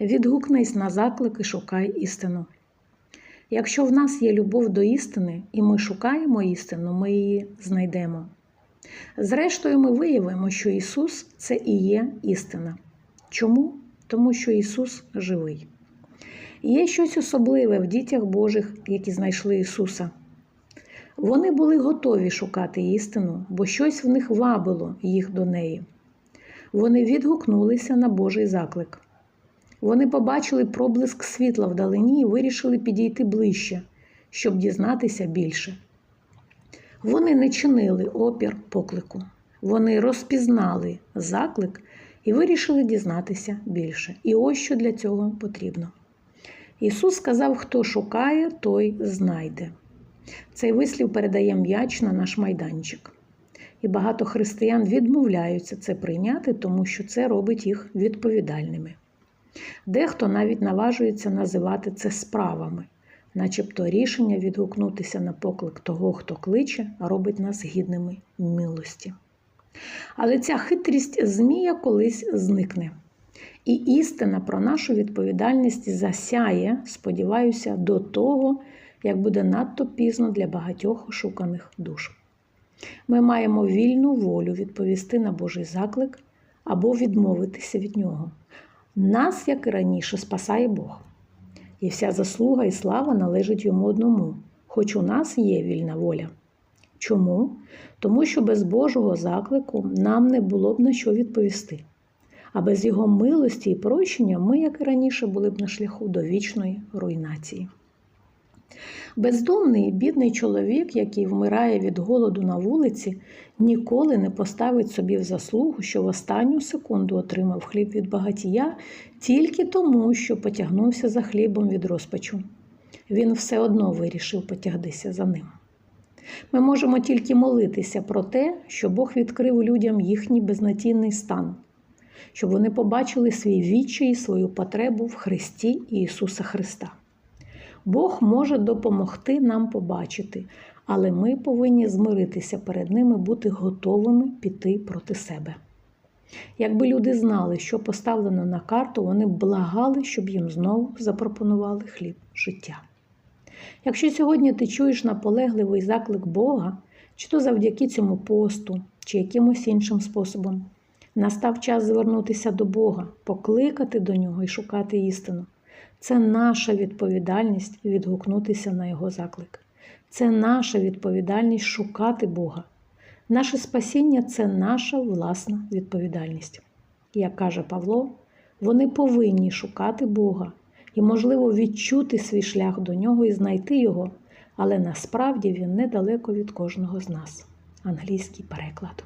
Відгукнись на заклик і шукай істину. Якщо в нас є любов до істини, і ми шукаємо істину, ми її знайдемо. Зрештою, ми виявимо, що Ісус це і є істина. Чому? Тому що Ісус живий. Є щось особливе в дітях Божих, які знайшли Ісуса. Вони були готові шукати істину, бо щось в них вабило їх до неї. Вони відгукнулися на Божий заклик. Вони побачили проблиск світла вдалині і вирішили підійти ближче, щоб дізнатися більше. Вони не чинили опір поклику. Вони розпізнали заклик і вирішили дізнатися більше. І ось що для цього потрібно. Ісус сказав: хто шукає, той знайде. Цей вислів передає м'яч на наш майданчик. І багато християн відмовляються це прийняти, тому що це робить їх відповідальними. Дехто навіть наважується називати це справами, начебто рішення відгукнутися на поклик того, хто кличе, робить нас гідними милості. Але ця хитрість Змія колись зникне. І істина про нашу відповідальність засяє, сподіваюся, до того, як буде надто пізно для багатьох ошуканих душ. Ми маємо вільну волю відповісти на Божий заклик або відмовитися від нього. Нас, як і раніше, спасає Бог. І вся заслуга і слава належить йому одному, хоч у нас є вільна воля. Чому? Тому що без Божого заклику нам не було б на що відповісти. А без його милості і прощення ми, як і раніше, були б на шляху до вічної руйнації. Бездомний бідний чоловік, який вмирає від голоду на вулиці, ніколи не поставить собі в заслугу, що в останню секунду отримав хліб від багатія тільки тому, що потягнувся за хлібом від розпачу. Він все одно вирішив потягтися за ним. Ми можемо тільки молитися про те, що Бог відкрив людям їхній безнадійний стан, щоб вони побачили свій відчай і свою потребу в Христі Ісуса Христа. Бог може допомогти нам побачити, але ми повинні змиритися перед ними, бути готовими піти проти себе. Якби люди знали, що поставлено на карту, вони б благали, щоб їм знову запропонували хліб життя. Якщо сьогодні ти чуєш наполегливий заклик Бога, чи то завдяки цьому посту, чи якимось іншим способом, настав час звернутися до Бога, покликати до нього і шукати істину. Це наша відповідальність відгукнутися на Його заклик. Це наша відповідальність шукати Бога. Наше спасіння це наша власна відповідальність. Як каже Павло, вони повинні шукати Бога і, можливо, відчути свій шлях до нього і знайти його, але насправді він недалеко від кожного з нас. Англійський переклад.